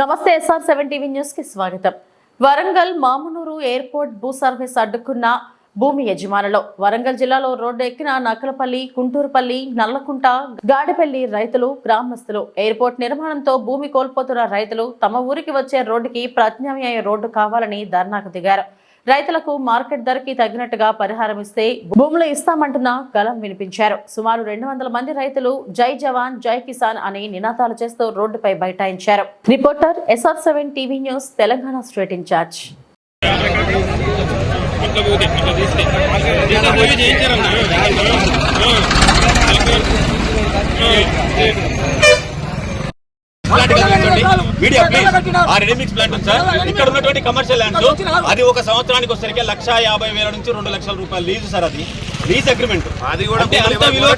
నమస్తే SR seven TV న్యూస్కి స్వాగతం. వరంగల్ మామునూరు ఎయిర్పోర్ట్ భూ సర్వీస్ అడ్డుకున్న భూమి యజమానులు వరంగల్ జిల్లాలో రోడ్డు ఎక్కిన నకలపల్లి కుంటూరుపల్లి నల్లకుంట గాడిపల్లి రైతులు గ్రామస్తులు. ఎయిర్పోర్ట్ నిర్మాణంతో భూమి కోల్పోతున్న రైతులు తమ ఊరికి వచ్చే రోడ్డుకి ప్రత్యామ్నాయ రోడ్డు కావాలని ధర్నాకు దిగారు. రైతులకు మార్కెట్ ధరకి తగినట్టుగా పరిహారం ఇస్తే భూములు ఇస్తామంటున్న గలం వినిపించారు. సుమారు రెండు వందల మంది రైతులు జై జవాన్ జై కిసాన్ అని నినాదాలు చేస్తూ రోడ్డుపై బైఠాయించారు. Reporter SR seven TV news Telangana state in charge. Plant media please ఆ రెడీమిక్స్ ప్లాంట్ ఉంది సార్. ఇక్కడ ఉన్నటువంటి కమర్షియల్ ల్యాండ్స్ అది ఒక సంవత్సరానికి వచ్చరికి లక్ష యాభై వేల నుంచి రెండు లక్షల రూపాయలు లీజు సార్ అది. లీజ్ అగ్రిమెంట్ అది కూడా అంత విలువ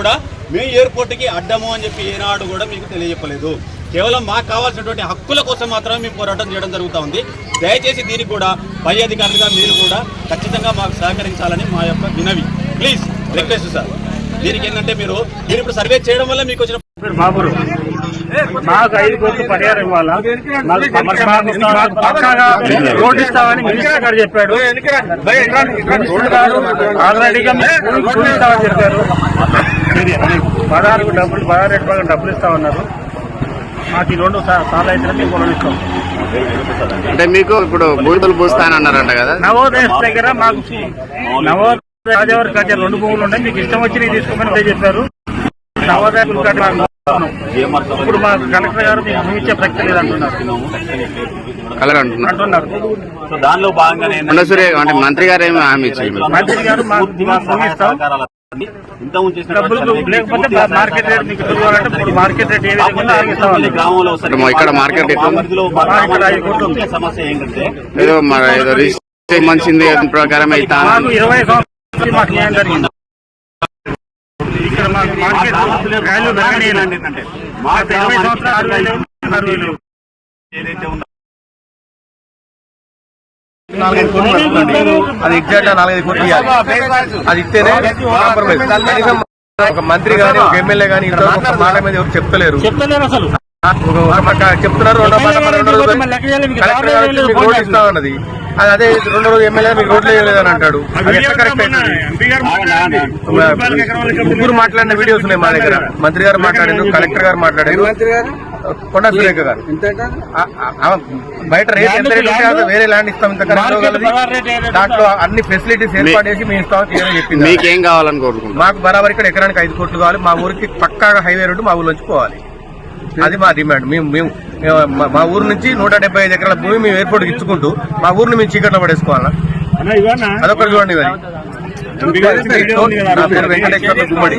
కూడా మేము ఎయిర్పోర్ట్కి అడ్డము అని చెప్పి ఏనాడు కూడా మీకు తెలియజెప్పలేదు. కేవలం మాకు కావాల్సినటువంటి హక్కుల కోసం మాత్రమే మేము పోరాటం చేయడం జరుగుతూ ఉంది. దయచేసి దీనికి కూడా పై అధికారులుగా మీరు కూడా ఖచ్చితంగా మాకు సహకరించాలని మా యొక్క వినవి. ప్లీజ్ రిక్వెస్ట్ సార్ దీనికి ఏంటంటే మీరు మీరు ఇప్పుడు సర్వే చేయడం వల్ల మీకు వచ్చిన బాబురు మాకు ఐదు కోట్లు పరిహారం ఇవ్వాలా? మాకు పక్కాగా రోడ్. ఇస్తామని మినిస్టర్ గారు చెప్పాడు. ఆల్రెడీగా ఇస్తామని చెప్పారు. పదహారు డబ్బులు పదహారు ప్రకారం డబ్బులు ఇస్తామన్నారు. మాకు ఈ రెండు సా- సార్లు అయితే మేము ఇస్తాం. అంటే మీకు ఇప్పుడు బూతులు పూస్తానన్నారంట కదా? నవోదయ దగ్గర మాకు నవోదయ రాజావారి కాజా రెండు భూములు ఉన్నాయి. మీకు ఇష్టం వచ్చి తీసుకోమని అదే చెప్పారు. ఇప్పుడు మా కలెక్టర్ గారు ఇచ్చే ప్రక్రియ కలర్ అంటున్నారు. అంటున్నారు. సో దానిలో అంటే మంత్రి గారు ఏమి హామీ ఇచ్చారు? మంత్రి గారు ఇక్కడ ఇక్కడ మార్కెట్. సమస్య ఏంటంటే ఏదో మంచింది ప్రకారం అయితే ఇరవై సంవత్సరాలు మాకు న్యాయం జరిగింది. ఇక్కడ మాకు మార్కెట్ వాల్యూ ఇరవై సంవత్సరాలు ఆరు వేలు ఆరు వేలు ఏదైతే ఉందో. నాలుగైదు కోట్లు పడుతుందండి అది ఎగ్జాక్ట్గా నాలుగైదు కోట్లు ఇవ్వాలి. అది ఇస్తేనే కాంప్రమైజ్ కనీసం ఒక మంత్రి గాని ఒక ఎమ్మెల్యే గాని ఇంతవరకు మాట మీద ఎవరు చెప్తలేరు చెప్తలేరు అసలు. చెప్తున్నారు రెండో రెండో రోజు మీకు రోడ్లు ఇస్తామన్నది అది అదే రెండో రోజు ఎమ్మెల్యే మీకు రోడ్లు వేయలేదని అంటాడు. అది. ముగ్గురు మాట్లాడిన వీడియోస్ ఉన్నాయి మా దగ్గర. మంత్రి గారు మాట్లాడారు. కలెక్టర్ గారు మాట్లాడారు. కొండ సురేఖ గారు. బయట రేట్ ఎంత రేట్ ఉంటే వేరే ల్యాండ్ ఇస్తాం ఇంత దాంట్లో అన్ని ఫెసిలిటీస్ ఏర్పాటు చేసి మేము ఇస్తామని చెప్పింది మీకేం కావాలని కోరుకుంటున్నారు? మాకు బరాబర్ ఇక్కడ ఎకరానికి ఐదు కోట్లు కావాలి. మా ఊరికి పక్కాగా హైవే రోడ్డు మా ఊర్లోంచి పోవాలి. అది మా డిమాండ్. మేము మేము మా- ఊరు నుంచి నూట డెబ్బై ఐదు ఎకరాల భూమి మేము ఎయిర్పోర్ట్ ఇచ్చుకుంటూ మా ఊరిని మేము చీకట్లో పడేసుకోవాలా? అదొకటి చూడండి మరి. వెంకటేశ్వర గుమ్మడి.